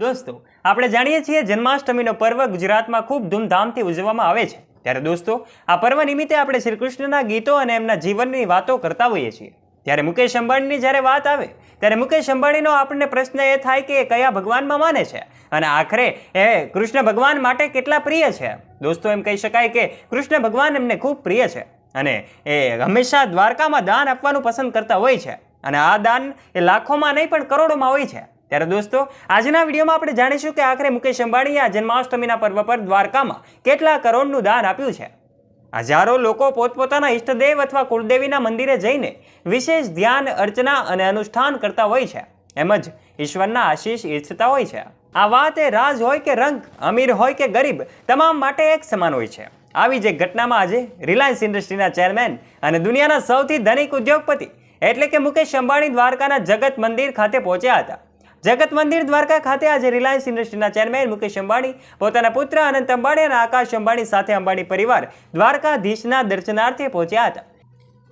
દોસ્તો, આપણે જાણીએ છીએ જન્માષ્ટમીનો પર્વ ગુજરાતમાં ખૂબ ધૂમધામથી ઉજવવામાં આવે છે. ત્યારે દોસ્તો, આ પર્વ નિમિત્તે આપણે શ્રી કૃષ્ણના ગીતો અને એમના જીવનની વાતો કરતા હોઈએ છીએ. ત્યારે મુકેશ અંબાણીની જ્યારે વાત આવે, ત્યારે મુકેશ અંબાણીનો આપણને પ્રશ્ન એ થાય કે એ કયા ભગવાનમાં માને છે? અને આખરે એ કૃષ્ણ ભગવાન માટે કેટલા પ્રિય છે? દોસ્તો, એમ કહી શકાય કે કૃષ્ણ ભગવાન એમને ખૂબ પ્રિય છે. અને એ હંમેશા દ્વારકામાં દાન આપવાનું પસંદ કરતા હોય છે. અને આ દાન એ લાખોમાં નહીં પણ કરોડોમાં હોય છે. ત્યારે દોસ્તો, આજના વિડીયોમાં આપણે જાણીશું કે આખરે મુકેશ અંબાણીએ આ જન્માષ્ટમીના પર્વ પર દ્વારકામાં કેટલા કરોડનું દાન આપ્યું છે. હજારો લોકો પોતપોતાના ઈષ્ટદેવ અથવા કુળદેવીના મંદિરે જઈને વિશેષ ધ્યાન, અર્ચના અને અનુષ્ઠાન કરતા હોય છે. એમ જ ઈશ્વરના આશીષ ઈચ્છતા હોય છે. આ વાત એ રાજ હોય કે રંગ, અમીર હોય કે ગરીબ, તમામ માટે એક સમાન હોય છે. આવી જ ઘટનામાં આજે રિલાયન્સ ઇન્ડસ્ટ્રીના ચેરમેન અને દુનિયાના સૌથી ધનિક ઉદ્યોગપતિ એટલે કે મુકેશ અંબાણી દ્વારકાના જગત મંદિર ખાતે પહોંચ્યા હતા. જગત મંદિર દ્વારકા ખાતે આજે રિલાયન્સ ઇન્ડસ્ટ્રીના ચેરમેન મુકેશ અંબાણી, પોતાના પુત્ર અનંત અંબાણી અને આકાશ અંબાણી સાથે અંબાણી પરિવાર દ્વારકાધીશના દર્શનાર્થે પહોંચ્યા હતા.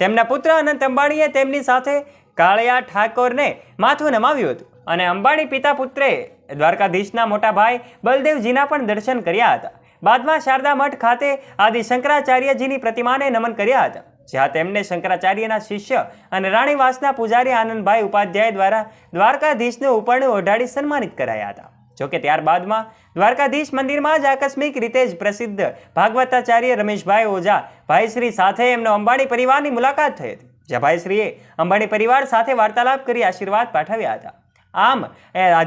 તેમના પુત્ર અનંત અંબાણીએ તેમની સાથે કાળિયા ઠાકોરને માથું નમાવ્યું હતું અને અંબાણી પિતા પુત્રે દ્વારકાધીશના મોટા ભાઈ બલદેવજીના પણ દર્શન કર્યા હતા. બાદમાં શારદા મઠ ખાતે આદિ શંકરાચાર્યજીની પ્રતિમાને નમન કર્યા હતા. જ્યાં તેમને શંકરાચાર્યના શિષ્ય અને રાણીવાસના પૂજારી આનંદભાઈ ઉપાધ્યાય દ્વારા દ્વારકાધીશને ઉપરણું ઓઢાડી સન્માનિત કરાયા હતા. જોકે ત્યારબાદમાં દ્વારકાધીશ મંદિરમાં જ આકસ્મિક રીતે જ પ્રસિદ્ધ ભાગવતાચાર્ય રમેશભાઈ ઓઝા ભાઈશ્રી સાથે એમનો અંબાણી પરિવારની મુલાકાત થઈ હતી, જ્યાં ભાઈશ્રીએ અંબાણી પરિવાર સાથે વાર્તાલાપ કરી આશીર્વાદ પાઠવ્યા હતા. આમ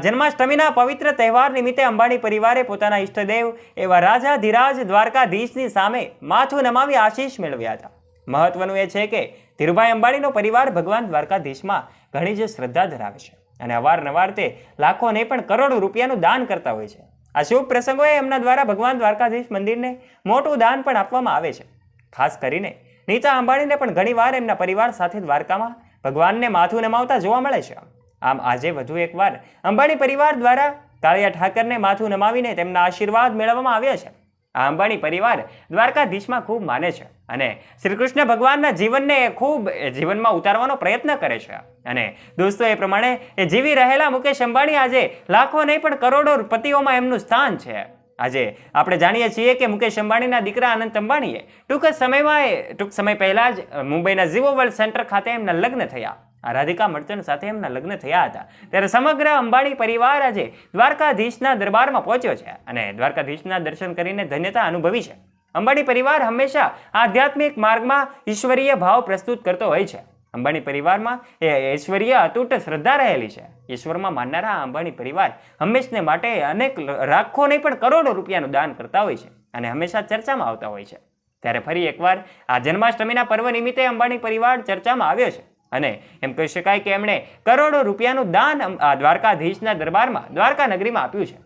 જન્માષ્ટમીના પવિત્ર તહેવાર નિમિત્તે અંબાણી પરિવારે પોતાના ઈષ્ટદેવ એવા રાજા ધીરાજ દ્વારકાધીશની સામે માથું નમાવી આશીષ મેળવ્યા હતા. મહત્વનું એ છે કે ધીરુભાઈ અંબાણીનો પરિવાર ભગવાન દ્વારકાધીશમાં ઘણી જ શ્રદ્ધા ધરાવે છે અને અવારનવાર તે લાખો નહીં પણ કરોડો રૂપિયાનું દાન કરતા હોય છે. આ શુભ પ્રસંગોએ એમના દ્વારા ભગવાન દ્વારકાધીશ મંદિરને મોટું દાન પણ આપવામાં આવે છે. ખાસ કરીને નીતા અંબાણીને પણ ઘણીવાર એમના પરિવાર સાથે દ્વારકામાં ભગવાનને માથું નમાવતા જોવા મળે છે. આમ આજે વધુ એકવાર અંબાણી પરિવાર દ્વારા કાળિયા ઠાકરને માથું નમાવીને તેમના આશીર્વાદ મેળવવામાં આવ્યા છે. આ અંબાણી પરિવાર દ્વારકાધીશમાં ખૂબ માને છે અને શ્રી કૃષ્ણ ભગવાનના જીવનને ખૂબ જીવનમાં ઉતારવાનો પ્રયત્ન કરે છે. અને દોસ્તો, એ પ્રમાણે એ જીવી રહેલા મુકેશ અંબાણી આજે લાખો નહીં પણ કરોડો પતિઓમાં એમનું સ્થાન છે. આજે આપણે જાણીએ છીએ કે મુકેશ અંબાણીના દીકરા અનંત અંબાણીએ ટૂંક સમયમાં ટૂંક સમય પહેલાં જ મુંબઈના ઝીવો વર્લ્ડ સેન્ટર ખાતે એમના લગ્ન થયા. રાધિકા મર્ચન્ટ સાથે એમના લગ્ન થયા હતા. ત્યારે સમગ્ર અંબાણી પરિવાર આજે દ્વારકાધીશના દરબારમાં પહોંચ્યો છે અને દ્વારકાધીશના દર્શન કરીને ધન્યતા અનુભવી છે. અંબાણી પરિવાર હંમેશા આધ્યાત્મિક માર્ગમાં ઈશ્વરીય ભાવ પ્રસ્તુત કરતો હોય છે. અંબાણી પરિવારમાં એ ઈશ્વરીય અતૂટ શ્રદ્ધા રહેલી છે. ઈશ્વરમાં માનનારા અંબાણી પરિવાર હંમેશને માટે અનેક લાખો નહીં પણ કરોડો રૂપિયાનું દાન કરતા હોય છે અને હંમેશા ચર્ચામાં આવતા હોય છે. ત્યારે ફરી એકવાર આ જન્માષ્ટમીના પર્વ નિમિત્તે અંબાણી પરિવાર ચર્ચામાં આવ્યો છે. અને એમ કહી શકાય કે એમણે કરોડો રૂપિયાનું દાન આ દ્વારકાધીશના દરબારમાં દ્વારકા નગરીમાં આપ્યું છે.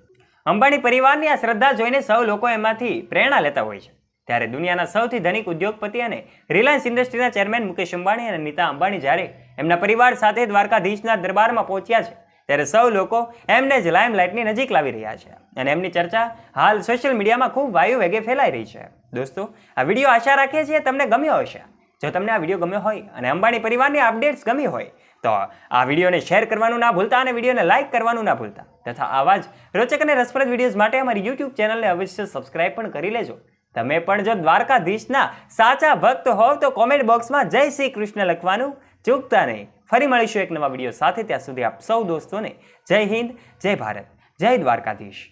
અંબાણી પરિવારની આ શ્રદ્ધા જોઈને સૌ લોકો એમાંથી પ્રેરણા લેતા હોય છે. ત્યારે દુનિયાના સૌથી ધનિક ઉદ્યોગપતિ અને રિલાયન્સ ઇન્ડસ્ટ્રીના ચેરમેન મુકેશ અંબાણી અને નીતા અંબાણી જ્યારે એમના પરિવાર સાથે દ્વારકાધીશના દરબારમાં પહોંચ્યા છે, ત્યારે સૌ લોકો એમને જ લાઇમલાઇટની નજીક લાવી રહ્યા છે. અને એમની ચર્ચા હાલ સોશિયલ મીડિયામાં ખૂબ વાયુ વેગે ફેલાઈ રહી છે. દોસ્તો, આ વીડિયો આશા રાખીએ છીએ તમને ગમ્યો હશે. જો તમને આ વીડિયો ગમ્યો હોય અને અંબાણી પરિવારની અપડેટ્સ ગમી હોય, તો આ વિડીયોને શેર કરવાનું ના ભૂલતા અને વિડીયોને લાઇક કરવાનું ના ભૂલતા. તથા આવા જ રોચક અને રસપ્રદ વિડીયોઝ માટે અમારી યુટ્યુબ ચેનલને અવશ્ય સબસ્ક્રાઇબ પણ કરી લેજો. તમે પણ જો દ્વારકાધીશના સાચા ભક્ત હોવ, તો કોમેન્ટ બોક્સમાં જય શ્રી કૃષ્ણ લખવાનું ચૂકતા નહીં. ફરી મળીશું એક નવા વીડિયો સાથે. ત્યાં સુધી આપ સૌ દોસ્તોને જય હિન્દ, જય ભારત, જય દ્વારકાધીશ.